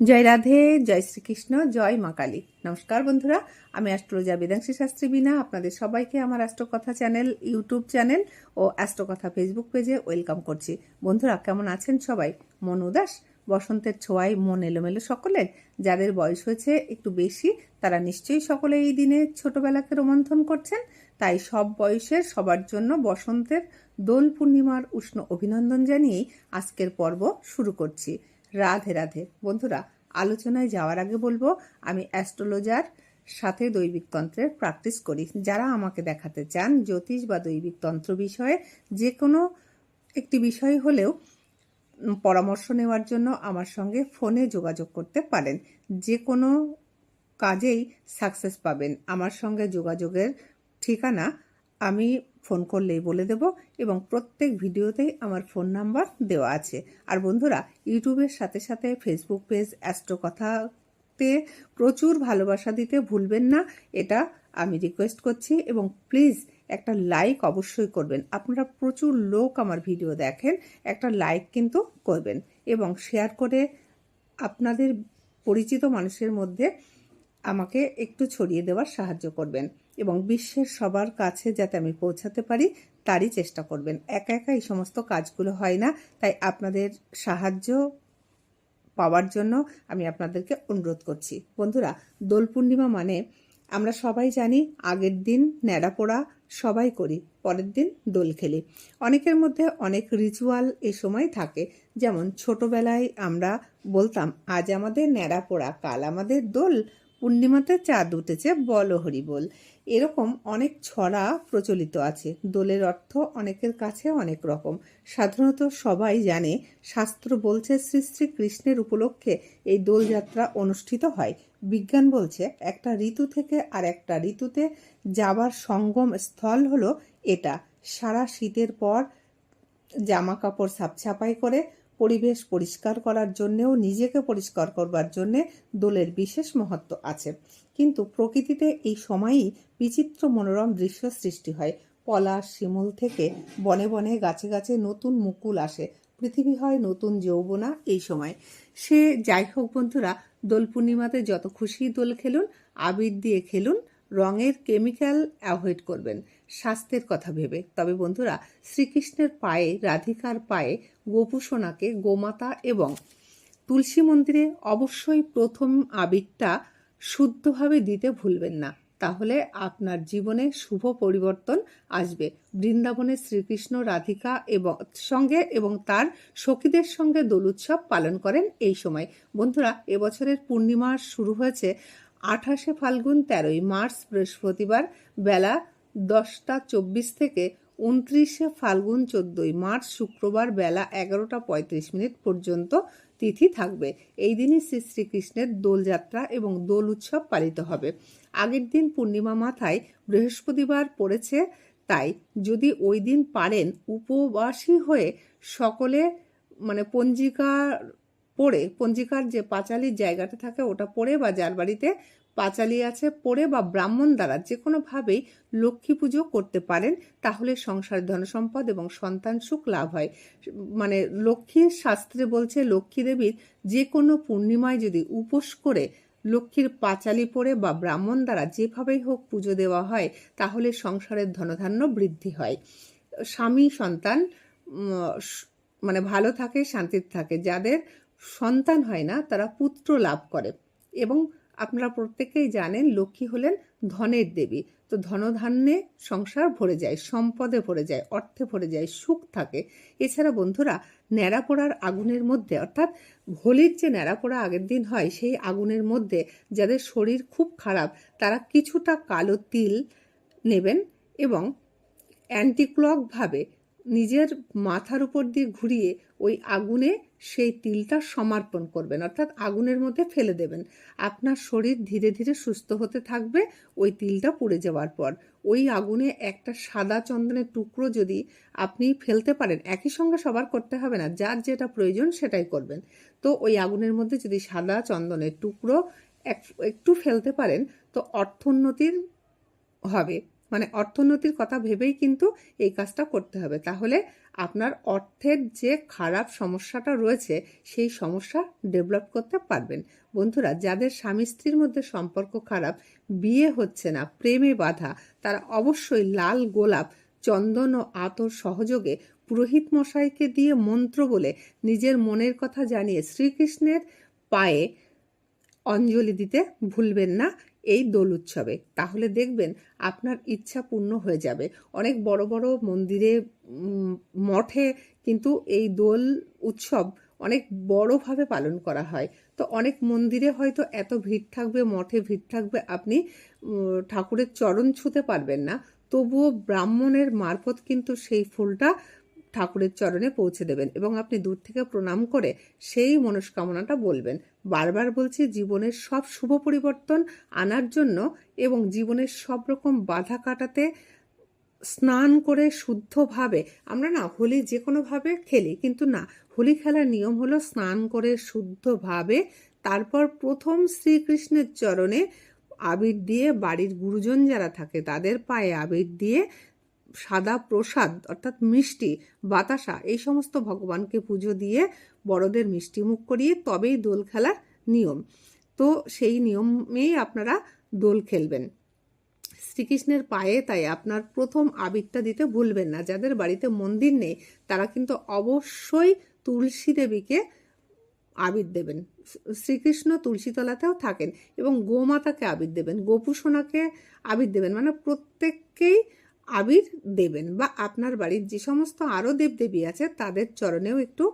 জয় রাধে, জয় শ্রীকৃষ্ণ, জয় মা কালী। নমস্কার বন্ধুরা, আমি অ্যাস্ট্রোলজা বেদাংশী শাস্ত্রী বিনা আপনাদের সবাইকে আমার অ্যাস্ট্রোকথা চ্যানেল, ইউটিউব চ্যানেল ও অ্যাস্ট্রোকথা ফেসবুক পেজে ওয়েলকাম করছি। বন্ধুরা, কেমন আছেন সবাই? মন উদাস, বসন্তের ছোঁয়ায় মন এলোমেলো সকলের। যাদের বয়স হয়েছে একটু বেশি, তারা নিশ্চয়ই সকলে এই দিনে ছোটবেলাকে রোমন্থন করছেন। তাই সব বয়সের সবার জন্য বসন্তের দোল পূর্ণিমার উষ্ণ অভিনন্দন জানিয়েই আজকের পর্ব শুরু করছি। রাধে রাধে। বন্ধুরা, আলোচনায় যাওয়ার আগে বলব, আমি অ্যাস্ট্রোলজার সাথে দৈবিক তন্ত্রের প্র্যাকটিস করি। যারা আমাকে দেখাতে চান জ্যোতিষ বা দৈবিক তন্ত্র বিষয়ে যে কোনো একটি বিষয় হলেও পরামর্শ নেওয়ার জন্য আমার সঙ্গে ফোনে যোগাযোগ করতে পারেন। যে কোনো কাজেই সাকসেস পাবেন। আমার সঙ্গে যোগাযোগের ঠিকানা আমি ফোন করলেই বলে দেব এবং প্রত্যেক ভিডিওতেই আমার ফোন নাম্বার দেওয়া আছে। আর বন্ধুরা, ইউটিউবের সাথে সাথে ফেসবুক পেজ অ্যাস্ট্রো কথাতে প্রচুর ভালোবাসা দিতে ভুলবেন না। এটা আমি রিকোয়েস্ট করছি এবং প্লিজ একটা লাইক অবশ্যই করবেন। আপনারা প্রচুর লোক আমার ভিডিও দেখেন, একটা লাইক কিন্তু করবেন এবং শেয়ার করে আপনাদের পরিচিত মানুষের মধ্যে আমাকে একটু ছড়িয়ে দেওয়ার সাহায্য করবেন। এবং বিশ্বের সবার কাছে যাতে আমি পৌঁছাতে পারি, তারই চেষ্টা করবেন। একা একা এই সমস্ত কাজগুলো হয় না। তাই আপনাদের সাহায্য পাওয়ার জন্য আমি আপনাদেরকে অনুরোধ করছি। বন্ধুরা, দোল পূর্ণিমা মানে আমরা সবাই জানি, আগের দিন ন্যাড়া পোড়া সবাই করি, পরের দিন দোল খেলি। অনেকের মধ্যে অনেক রিচুয়াল এ সময় থাকে। যেমন ছোটবেলায় আমরা বলতাম, আজ আমাদের ন্যাড়া পোড়া, কাল আমাদের দোল। পূর্ণিমাতে চাঁদ উঠেছে, বল এরকম অনেক ছড়া প্রচলিত আছে। দোলের অর্থ অনেকের কাছে অনেক রকম। সাধারণত সবাই জানে, শাস্ত্র বলছে শ্রী শ্রী কৃষ্ণের উপলক্ষে এই দোলযাত্রা অনুষ্ঠিত হয়। বিজ্ঞান বলছে, একটা ঋতু থেকে আর একটা ঋতুতে যাবার সঙ্গম স্থল হলো এটা। সারা শীতের পর জামা কাপড় সাপছাপাই করে পরিবেশ পরিষ্কার করার জন্যেও নিজেকে পরিষ্কার করবার জন্যে দোলের বিশেষ মহত্ব আছে। কিন্তু প্রকৃতিতে এই সময়ই বিচিত্র মনোরম দৃশ্য সৃষ্টি হয়। পলাশ, শিমুল থেকে বনে বনে গাছে গাছে নতুন মুকুল আসে। পৃথিবী হয় নতুন যৌবনা এই সময়। সে যাই হোক বন্ধুরা, দোল পূর্ণিমাতে যত খুশি দোল খেলুন, আবির দিয়ে খেলুন, রঙের কেমিক্যাল অ্যাভয়েড করবেন। স্বাস্থ্যের কথা ভেবে। তবে বন্ধুরা, শ্রীকৃষ্ণের পায়ে, রাধিকার পায়ে গোপুসোনাকে গোমাতা এবং তুলসী মন্দিরে অবশ্যই প্রথম আবিরটা শুদ্ধভাবে দিতে ভুলবেন না। তাহলে আপনার জীবনে শুভ পরিবর্তন আসবে। বৃন্দাবনে শ্রীকৃষ্ণ রাধিকা এবং সঙ্গে এবং তার সখীদের সঙ্গে দোল উৎসব পালন করেন এই সময়। বন্ধুরা, এবছরের পূর্ণিমা শুরু হয়েছে আঠাশে ফাল্গুন তেরোই মার্চ বৃহস্পতিবার বেলা দশটা চব্বিশ থেকে উনত্রিশে ফাল্গুন চোদ্দই মার্চ শুক্রবার বেলা এগারোটা পঁয়ত্রিশ মিনিট পর্যন্ত তিথি থাকবে। এই দিনই শ্রী শ্রীকৃষ্ণের দোলযাত্রা এবং দোল উৎসব পালিত হবে। আগের দিন পূর্ণিমা মাথায় বৃহস্পতিবার পড়েছে, তাই যদি ওই দিন পারেন উপবাসী হয়ে সকলে মানে পঞ্জিকা পড়ে, পঞ্জিকার যে পাঁচালির জায়গাটা থাকে ওটা পড়ে বা যার বাড়িতে পাঁচালি আছে পড়ে বা ব্রাহ্মণ দ্বারা যে কোনোভাবেই লক্ষ্মী পুজো করতে পারেন, তাহলে সংসার ধনসম্পদ এবং সন্তান সুখ লাভ হয়। মানে লক্ষ্মীর শাস্ত্রে বলছে, লক্ষ্মী দেবীর যে কোনো পূর্ণিমায় যদি উপোস করে লক্ষ্মীর পাঁচালি পড়ে বা ব্রাহ্মণ দ্বারা যেভাবেই হোক পুজো দেওয়া হয়, তাহলে সংসারের ধনধান্য বৃদ্ধি হয়। স্বামী সন্তান মানে ভালো থাকে, শান্তিতে থাকে। যাদের সন্তান হয় না, তারা পুত্র লাভ করে এবং আপনারা প্রত্যেকেই জানেন লক্ষ্মী হলেন ধনের দেবী। তো ধনধান্যে সংসার ভরে যায়, সম্পদে ভরে যায়, অর্থে ভরে যায়, সুখ থাকে। এছাড়া বন্ধুরা, ন্যাড়া পোড়ার আগুনের মধ্যে, অর্থাৎ হোলির যে ন্যাড়া পোড়া আগের দিন হয়, সেই আগুনের মধ্যে যাদের শরীর খুব খারাপ, তারা কিছুটা কালো তিল নেবেন এবং অ্যান্টিক্লকভাবে নিজের মাথার উপর দিয়ে ঘুরিয়ে ওই আগুনে সেই তিলটা সমর্পণ করবেন, অর্থাৎ আগুনের মধ্যে ফেলে দেবেন। আপনার শরীর ধীরে ধীরে সুস্থ হতে থাকবে, ওই তিলটা পুড়ে যাওয়ার পর। ওই আগুনে একটা সাদা চন্দনের টুকরো যদি আপনি ফেলতে পারেন, একই সঙ্গে সবার করতে হবে না, যার যেটা প্রয়োজন সেটাই করবেন। তো ওই আগুনের মধ্যে যদি সাদা চন্দনের টুকরো এক- একটু ফেলতে পারেন, তো অর্থোন্নতির হবে। মানে অর্থোন্নতির কথা ভেবেই কিন্তু এই কাজটা করতে হবে। তাহলে আপনার অর্থের যে খারাপ সমস্যাটা রয়েছে, সেই সমস্যা ডেভেলপ করতে পারবেন। বন্ধুরা, যাদের স্বামী স্ত্রীর মধ্যে সম্পর্ক খারাপ, বিয়ে হচ্ছে না, প্রেমে বাধা, তারা অবশ্যই লাল গোলাপ, চন্দন ও আতর সহযোগে পুরোহিত মশাইকে দিয়ে মন্ত্র বলে নিজের মনের কথা জানিয়ে শ্রীকৃষ্ণের পায়ে অঞ্জলি দিতে ভুলবেন না। এই দোল উৎসবে। তাহলে দেখবেন আপনার ইচ্ছা পূর্ণ হয়ে যাবে। অনেক বড় বড় মন্দিরে মঠে কিন্তু এই দোল উৎসব অনেক বড়ভাবে পালন করা হয়। তো অনেক মন্দিরে হয়তো এত ভিড় থাকবে, মঠে ভিড় থাকবে, আপনি ঠাকুরের চরণ ছুঁতে পারবেন না। তবুও ব্রাহ্মণের মারফত কিন্তু সেই ফুলটা ঠাকুরের চরণে পৌঁছে দেবেন এবং আপনি দূর থেকে প্রণাম করে সেই মনস্কামনাটা বলবেন। বারবার বলছি, জীবনের সব শুভ পরিবর্তন আনার জন্য এবং জীবনের সব রকম বাধা কাটাতে স্নান করে শুদ্ধভাবে, আমরা না হোলি যে কোনোভাবে খেলি, কিন্তু না, হোলি খেলার নিয়ম হলো স্নান করে শুদ্ধভাবে, তারপর প্রথম শ্রীকৃষ্ণের চরণে আবির দিয়ে বাড়ির গুরুজন যারা থাকে, তাদের পায়ে আবির দিয়ে সাদা প্রসাদ, অর্থাৎ মিষ্টি, বাতাসা, এই সমস্ত ভগবানকে পুজো দিয়ে বড়দের মিষ্টি মুখ করিয়ে তবেই দোল খেলার নিয়ম। তো সেই নিয়মেই আপনারা দোল খেলবেন। শ্রীকৃষ্ণের পায়ে তাই আপনার প্রথম আবিরটা দিতে ভুলবেন না। যাদের বাড়িতে মন্দির নেই, তারা কিন্তু অবশ্যই তুলসী দেবীকে আবির দেবেন। শ্রীকৃষ্ণ তুলসীতলাতেও থাকেন এবং গোমাতাকে আবির দেবেন, গোপুসোনাকে আবির দেবেন। মানে প্রত্যেককেই আবির দেবেন বা আপনার বাড়ির যে সমস্ত আরও দেবদেবী আছে, তাদের চরণেও একটু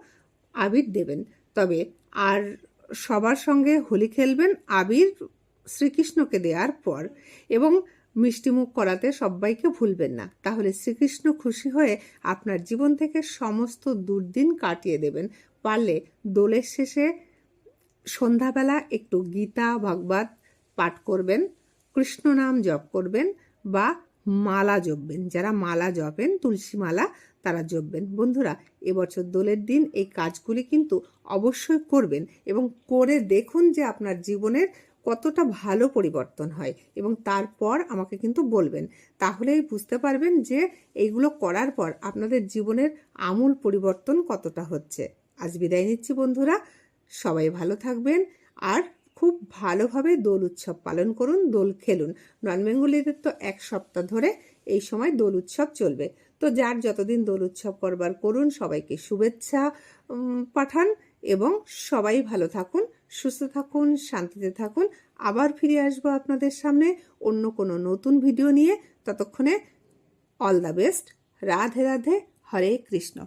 আবির দেবেন। তবে আর সবার সঙ্গে হোলি খেলবেন আবির শ্রীকৃষ্ণকে দেওয়ার পর এবং মিষ্টিমুখ করাতে সবাইকে ভুলবেন না। তাহলে শ্রীকৃষ্ণ খুশি হয়ে আপনার জীবন থেকে সমস্ত দুর্দিন কাটিয়ে দেবেন। পারলে দোলের শেষে সন্ধ্যাবেলা একটু গীতা, ভাগবত পাঠ করবেন, কৃষ্ণ নাম জপ করবেন বা মালা জপবেন। যারা মালা জপেন, তুলসী মালা তারা জপবেন। বন্ধুরা, এবছর দোলের দিন এই কাজগুলি কিন্তু অবশ্যই করবেন এবং করে দেখুন যে আপনার জীবনের কতটা ভালো পরিবর্তন হয় এবং তারপর আমাকে কিন্তু বলবেন। তাহলেই বুঝতে পারবেন যে এইগুলো করার পর আপনাদের জীবনের আমূল পরিবর্তন কতটা হচ্ছে। আজ বিদায় নিচ্ছি বন্ধুরা, সবাই ভালো থাকবেন আর খুব ভালোভাবে দোল উৎসব পালন করুন, দোল খেলুন। নন বেঙ্গলিদের তো এক সপ্তাহ ধরে এই সময় দোল উৎসব চলবে। তো যার যতদিন দোল উৎসব করবার করুন, সবাইকে শুভেচ্ছা পাঠান এবং সবাই ভালো থাকুন, সুস্থ থাকুন, শান্তিতে থাকুন। আবার ফিরে আসব আপনাদের সামনে অন্য কোনো নতুন ভিডিও নিয়ে। ততক্ষণে all the best Radhe Radhe, Hare Krishna.